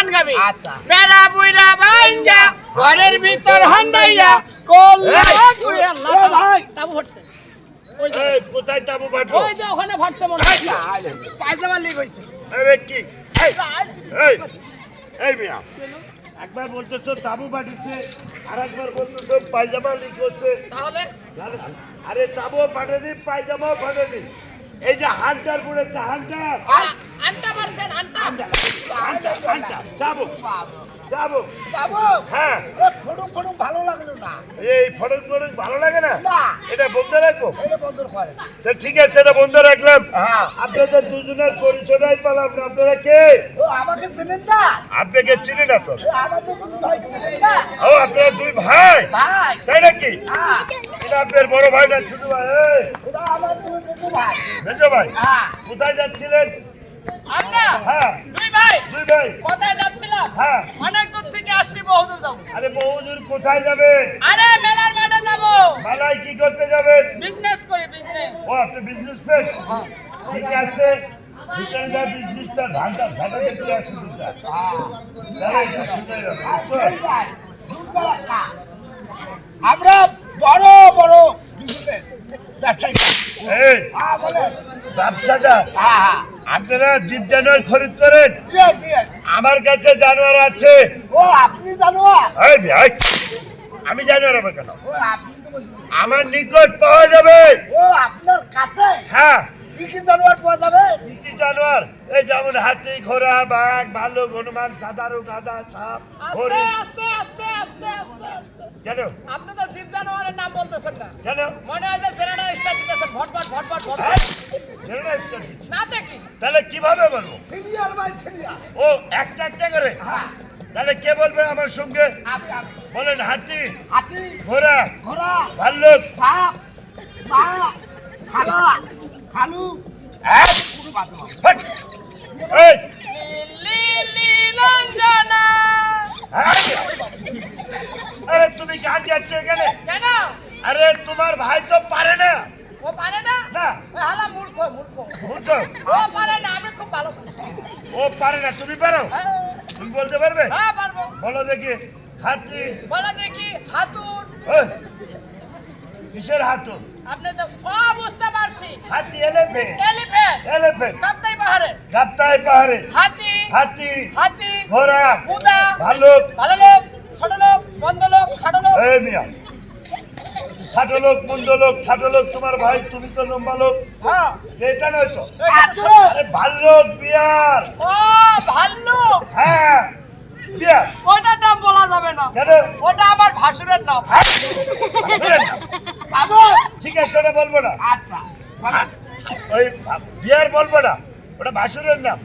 গান গাবি আচ্ছা। বেড়া বুইরা বাইঙ্গা ঘরের ভিতর হান্দাইয়া কল্লা করে আল্লাহ ভাই। তাবু হটছে এই কোথায় তাবু বাটবো ওই যে ওখানে ফাটছে মনে হয়। পায়জামা লিক হইছে আরে কি? এই এই এই মিয়া। একবার বলতেছো তাবু বাটিছে আর একবার বলতেছো পায়জামা লিক হচ্ছে তাহলে? আরে তাবু ফাটেনি পায়জামাও ফাটেনি এই যে হান্টার পড়েছে হান্টার। যাব যাব। হ্যাঁ। ভালো লাগল না। এই ফটক ফটক ভালো লাগে না? না। এটা বন্ধ রাখো। এটা বন্ধ করে তা ঠিক আছে এটা বন্ধ রাখলাম। হ্যাঁ। আপনাদের দুজনের পরিচয় পেলাম না। আপনারা কে? ও আমাকে চেনেন না? আপনাকে চিনি না তো? ও আমাকে দুই ভাই না? ও আপনারা দুই ভাই। ভাই। তাই নাকি? হ্যাঁ। এটা আপনার বড় ভাই না ছোট ভাই? এই, ওটা আমার দুই ভাই। মেজো ভাই। হ্যাঁ। কোথায় যাচ্ছিলেন? আমরা হ্যাঁ। দুই ভাই! দুই ভাই। কোথায় যাচ্ছিলাম? হ্যাঁ। অনেক দূর থেকে আসছি বহুদূর যাব। আরে বহুদূর কোথায় যাবেন আরে মেলার মাঠে যাব। মেলায় কি করতে যাবেন বিজনেস করি বিজনেস ও আপনি বিজনেস ম্যান ঠিক আছে। ভিতরে যা বিজনেসটা ধানটা ধানটা দেখতে যাবে। আমরা বড় বড় বিজনেস ব্যবসাটা। আপনারা জীব জানোয়ার খরিদ করেন? আমার কাছে জানোয়ার আছে। ও আপনি জানো এই ভাই আমি জানোয়ার হবে কেন। আমার নিকট পাওয়া যাবে। ও আপনার কাছে? হ্যাঁ। কি কি জানোয়ার পাওয়া যাবে? জানোয়ার এই যেমন হাতি ঘোড়া বাঘ ভালুক হনুমান সাদারু গাদা সাপ আস্তে হরিণ। আস্তে আস্তে আস্তে আস্তে আস্তে। কেন? আপনি তো জীব জানোয়ারের নাম বলতেছেন না। কেন? মনে হয় যে জেনারেল স্টার দিতেছেন। ভটভট ভটভট ভটভট হ্যাঁ? জেনে না দেখি। তাহলে কীভাবে বলব? সিরিয়াল বাই সিরিয়াল ও একটা একটা করে? হ্যাঁ। তাহলে কে বলবে আমার সঙ্গে? বলেন হাতি হাতি ঘোড়া ঘোড়া ভাল্লুক। মা খালা খালু। এক, পুরো বাদ আরে তুমি গান যাচ্ছ এখানে? কেন? আরে তোমার ভাই তো পারে না। ও পারে না? না। হালা মূর্খ মূর্খ। বুঝছ ও পারে না আমি খুব ভালো ও পারে না তুমি পারো? হ্যাঁ, তুমি বলতে পারবে? হ্যাঁ পারব। বলো দেখি হাতি। বলো দেখি হাতুর ওই, কিসের হাতুর আপনি তো ও বুঝতে পারছি। হাতি এলিফ্যান্ট। কাপ্তাই পাহাড়ে। হাতি। হাতি। হাতি। ঘোড়া। বুদা ভাল্লুক ভালো লোক ছোট লোক বন্ধ লোক খাটো লোক। এই মিয়া। খাটো লোক মুন্ড লোক খাটো লোক তোমার ভাই তুমি তো লম্বা লোক। হ্যাঁ। এটা নয় তো? আচ্ছা। আরে ভাল্লুক বিয়ার। ও ভাল্লুক। হ্যাঁ। বিয়ার। ওটার নাম বলা যাবে না। কেন? ওটা আমার ভাসুরের নাম। হ্যাঁ? বাবু। আছে বলব না। আচ্ছা ওই বিয়ার বলব না ওটা ভাসুরের নাম।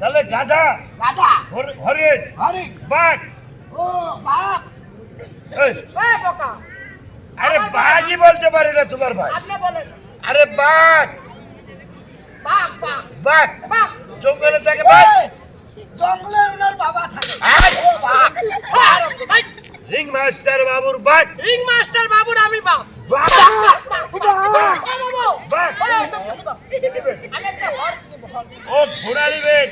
তাহলে গাধা দাদা হর- হরিণ বাঘ। ও বোকা। আরে বাঘই বলতে পারি না তোমার ভাই। আরে বাঘ। বাঘ বাঘ। বাঘ। বাঘ। জঙ্গলে থাকে বাঘ। জঙ্গলে ওনার বাবা থাকে। রিং মাস্টার বাবুর বাঘ। রিং মাস্টার বাবুর আমি বাঘ বাঘ। ও ঘোড়া নেবেন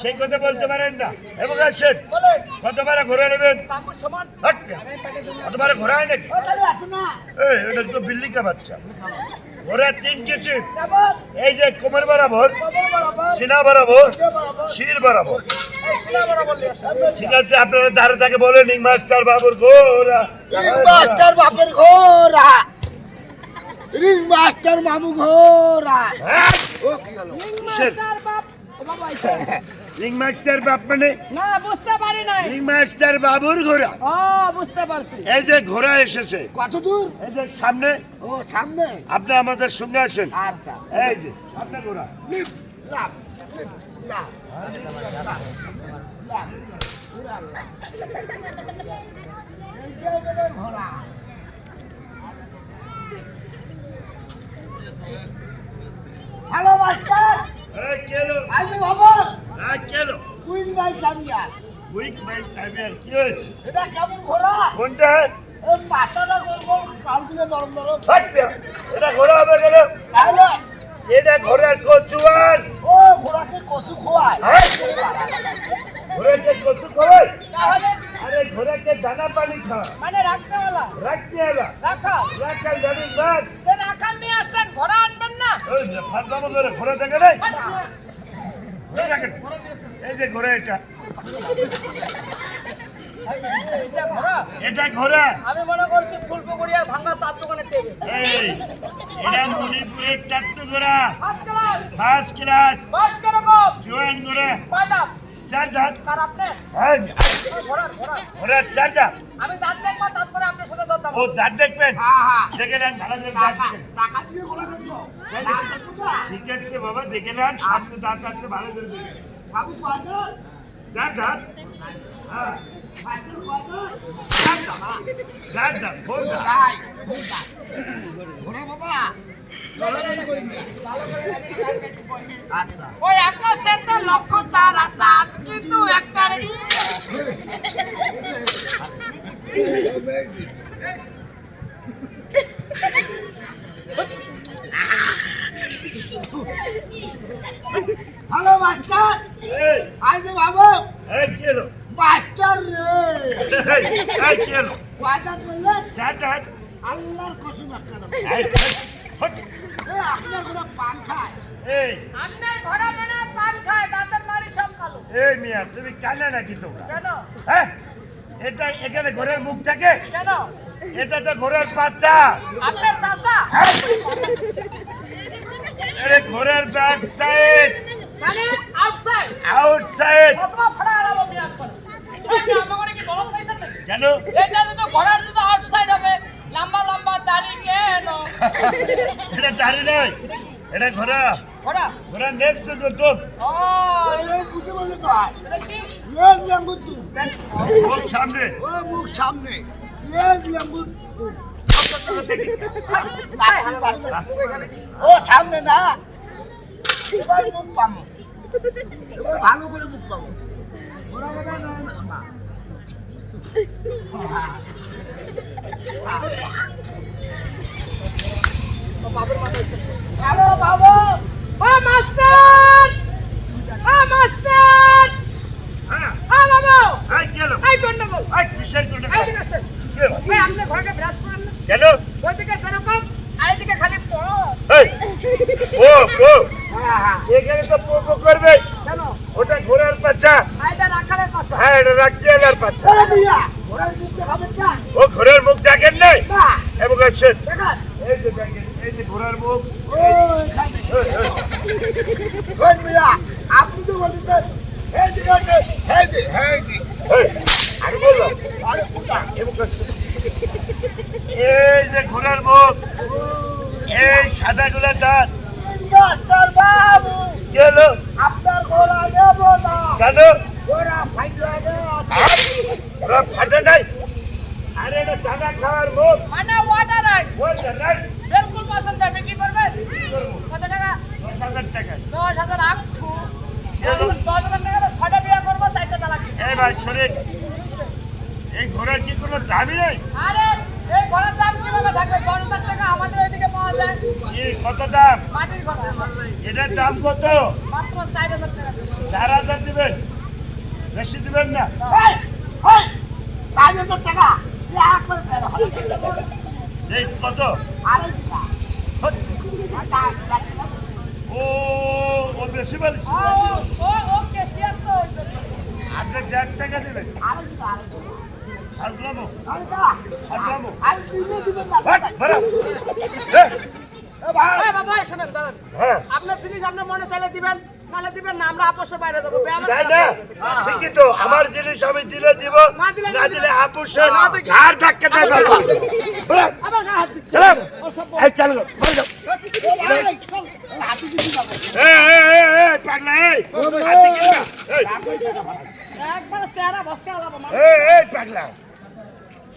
সেই কথা বলতে পারেন না এবং আসেন বলেন কত বারে ঘোড়া নেবেন বাবুর সমান হট! কত বারে ঘোড়া নাকি ও তাহলে আছে না এই এটা তো বিল্লি কা বাচ্চা ঘোড়া তিন কেজি এই যে কোমর বরাবর। বরাবর। সিনা বরাবর। শির বরাবর। ঠিক আছে আপনারা ধারে থাকে বলেন রিং মাস্টার বাবুর ঘোড়া রিং মাস্টার বাপের ঘোরা রিং মাস্টার মামু ঘোরা? ও কি হলো মাস্টার বাপ ও বাবা আইছে। রিং মাস্টার বাপ মানে? না বুঝতে পারি নাই। রিং মাস্টার বাবুর ঘোড়া। ও বুঝতে পারছি। এই যে ঘোড়া এসেছে। কত দূর? এই যে সামনে। ও সামনে। আপনি আমাদের সঙ্গে আসেন। আচ্ছা। এই যে সামনে ঘোড়া। লিপ ঘোড়া। হ্যালো মাস্টার কেলো আইসো বাবা। কেলো কুইন বাই কামিয়া উইক মাই টাইমের কি হয়েছে? এটা কেমন ঘোড়া? কোনটা? মাথাটা গোল গোল কালগুলো নরম নরম মিয়া, এটা ঘোড়া হবে কেন? তাহলে? এটা ঘোড়ার কচুয়ান ও ঘোড়াকে কচু খোয়ায়। হ্যাঁ? ঘোড়াকে কচু খাওয়াই তাহলে আরে ঘোড়াকে দানা পানি খাওয়া মানে রাখতে এলা রাখা। রাখাল জানিস রাখ তো রাখাল নিয়ে আসছেন ঘোড়া আনবেন না। ওই যে ফাঁসামো ধরে ঘোড়া দেখে নাই? ঘোড়া দেখেন এই যে ঘোড়া এটা। এটা ঘোড়া এটা ঘোড়া আমি মনে করছি ফুলপুকুরিয়া ভাঙ্গা চার দোকানের টেবিল এই এটা মণিপুরের টাট্টু ঘোড়া। ফার্স্ট ক্লাস ফার্স্ট ক্লাস জোয়ান ঘোড়া। কয় চার দাঁত তার আপনি? হ্যাঁ। ঘোড়ার চার দাঁত আমি দাঁত দেখব তারপরে আপনার সাথে দরদাম ও দাঁত দেখবেন? হ্যাঁ হ্যাঁ। দেখে নেন ভালো করে দাঁত টাকা দিয়ে ঘোড়া কিনবো ঠিক আছে বাবা দেখে নেন সামনে দাঁত আছে ভালো করে। বাবু কয়টা চার দাঁত। হ্যাঁ। চার দাঁত। ঘোড়া বাবা। আচ্ছা। ওই আকাশে তো লক্ষ তারা কিন্তু একটা হ্যালো মাস্টার এই আইজে বাবু। মাস্টার রে। চার দাঁত আল্লাহর কসম একটা আপনার ঘোড়া পান খায়। এই আপনার ঘোড়া মানে পান খায় দাঁতের মারি সব কালো। এই মিয়া তুমি কানে নাকি তোমরা? কেন? হ্যাঁ? এটা এখানে ঘোড়ার মুখ থাকে? কেন? এটা তো ঘোড়ার বাচ্চা। আরে ঘোড়ার ব্যাক সাইড মানে আউটসাইড আউটসাইড অথবা ফড়া করে। কি নাকি? কেন? এটা যদি ঘোড়ার যদি আউটসাইড হবে লম্বা লম্বা দাড়ি কেন? এটা দাঁড়ি নয় এটা ঘোড়া। ঘোড়া? ঘোড়ার নেস তো দুম ও এই বুঝতে বললে তো এটা কি? লেম্বু তুম মুখ সামনে। ও মুখ সামনে লেজ লেম্বু ও সামনে না। এবার মুখ পামো। এবার ভালো করে মুখ পাবো ওরা না না হ্যালো বাবু ও মাস্টার ও মাস্টার হ্যাঁ ও বাবু এই কি হলো এই গন্ডগোল এই কিসের কোনটা এই দিকে আসেন কি হলো? ভাই আপনি ঘোড়াকে বিরাজ করেন না কেন ওইদিকে সেরকম আর এদিকে খালি তো এই ও ও হ্যাঁ হ্যাঁ এখানে তো পোপো করবে কেন ওটা ঘোড়ার বাচ্চা আর এটা রাখালের কথা হ্যাঁ এটা রাখতে এলার বাচ্চা। মুখ দেখাবেন না? ও ঘোড়ার মুখ দেখেন নাই? এবং এই যে দেখেন এই যে ঘোড়ার মুখ। এই, আপনি তো বলতেন যে ঘোড়ার মুখ। সাদা গোলার দাঁত। বাবু কি হলো আপনার ঘোড়া নেব না কেন ঘোড়া ফাইট লাগে আর? ওরা ফাটে নাই আরে এটা দানা খাওয়ার মুখ মানে ওয়াটার রাইস বলছে নাই বিলকুল পছন্দ বিক্রি করবেন কত টাকা দশ হাজার টাকা দশ হাজার আটশো দশ হাজার টাকা ছটা বিয়া করব চারটে তালাক দিব। এই ভাই শরীর এই ঘোড়ার দাবি নেই আরে এই ঘোড়ার দাম কীভাবে থাকবে দশ হাজার টাকা আমাদের ওইদিকে পাওয়া যায় কি কত দাম মাটির ঘোড়া এটার দাম কত মাত্র চার হাজার টাকা চার হাজার দিবেন বেশি দিবেন না এই এই চার হাজার টাকা এক করে চার এই কত আরে আচ্ছা ও ও বেশি বলছি ও ও ও কেশিয়ার তো। আপনি দেড় টাকা দিবেন আরে আরে আপনার জিনিস আপনার মনে চাইলে দিবেন নাহলে দিবেন না আমরা আপোষে বাইরে যাব। বেয়াদব তাই না? ঠিকই তো আমার জিনিস আমি দিলে দিব না দিলে ধাক্কা দেয় বাবা। চালু। কর, বাড়ি যাও। হাতি দিবি না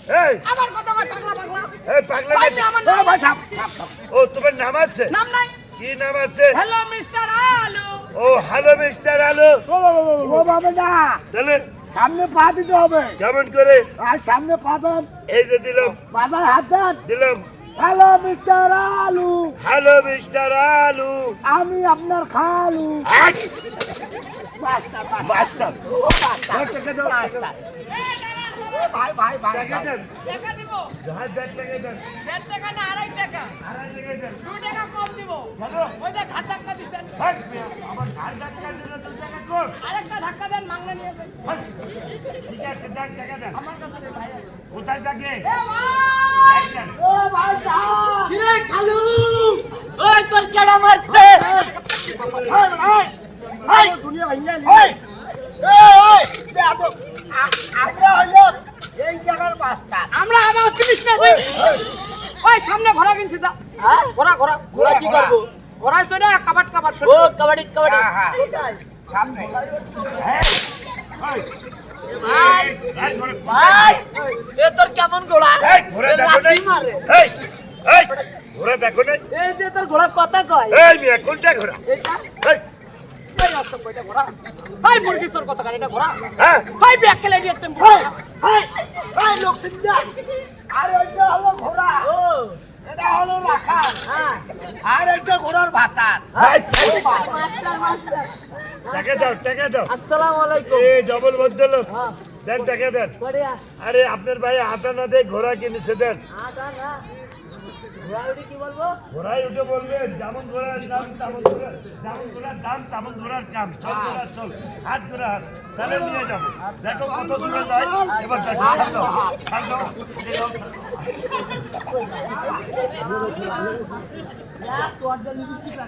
এই, পাগলা। এই, ভাই? ও তোমার নাম আছে? নাম নাই। কি নাম আছে? হ্যালো মিস্টার আলু। ও হ্যালো মিস্টার আলু। ও বাবা না তাহলে সামনে পা দিতে হবে। কেমন করে? আর সামনে পা দেন। এই যে দিলাম। মাথায় হাত দেন। দিলাম। হ্যালো মিস্টার আলু। হ্যালো মিস্টার আলু। আমি আপনার খালু। Master master. মাস্টার। ভাই ভাই ভাই টাকা দিব জাহাজ দেড় টাকা দেন দেড় টাকা না আড়াই টাকা আড়াই টাকা দেন দু টাকা কম দিব কেন? ওই যে ঘাত ধাক্কা আমার ঘাট ধাক্কা দিলে দু টাকা কম আরেকটা ধাক্কা দেন মাংনা নিয়ে যান ঠিক আছে দেন টাকা দেন আমার কাছে ভাই আছে কোথায় থাকে এ ভাই ও ভাই দাও কিরে খালু ওই তোর কেডা মারছে এই ভাই এই দুনিয়া ভাইয়া এই এই এই বেয়াদব। আ- আমরা হইল এই জায়গার মাস্টার আমরা আমার তিরিশ টাকা সামনে ঘোড়া কিনছি যা। হ্যাঁ? ঘোড়া ঘোড়া ঘোড়া কি করব? ঘোড়া চড়ে কাবাট কাবাট ও কাবাডি কাবাডি। হ্যাঁ, হ্যাঁ। সামনে। এই, ভাই। এই, ভাই এ তোর কেমন ঘোড়া? এই, ঘোড়া এ দেখো নাই? এই, এই, ঘোড়া দেখো নাই? এই যে তোর ঘোড়া কথা কয়। এই মিয়া, কোনটা ঘোড়া? এটা এই, এই কয়টা ঘোড়া? ভাই মুরগি চোর কত এটা ঘোড়া? হ্যাঁ? ভাই ব্যাগ কেলে দিয়ে তেম এই এই এই লক্ষ্মীন্দা আর ওইটা হলো ঘোড়া। ও। এটা হলো রাখাল। হ্যাঁ। আর এইটা ঘোড়ার ভাতার। এই, মাস্টার মাস্টার টাকা দাও, টাকা দাও। আসসালামু আলাইকুম। এই, ডবল ভদ্রলোক। হ্যাঁ। দেন, টাকা দেন। আরে আপনার ভাই আটা না দিয়ে ঘোড়া কিনেছে দেন। আটা না। উঠে ঘোড়ায় উঠে বলবেন যেমন ঘোড়ার দাম তেমন ঘোড়া যেমন ঘোড়ার দাম তেমন ঘোড়ার কাম চল ঘোড়া চল। হাত ঘোড়া হাত। তাহলে নিয়ে যাব। দেখো কত দূরে যায়। এবার দেখো Yeah, so I'm the lipstick.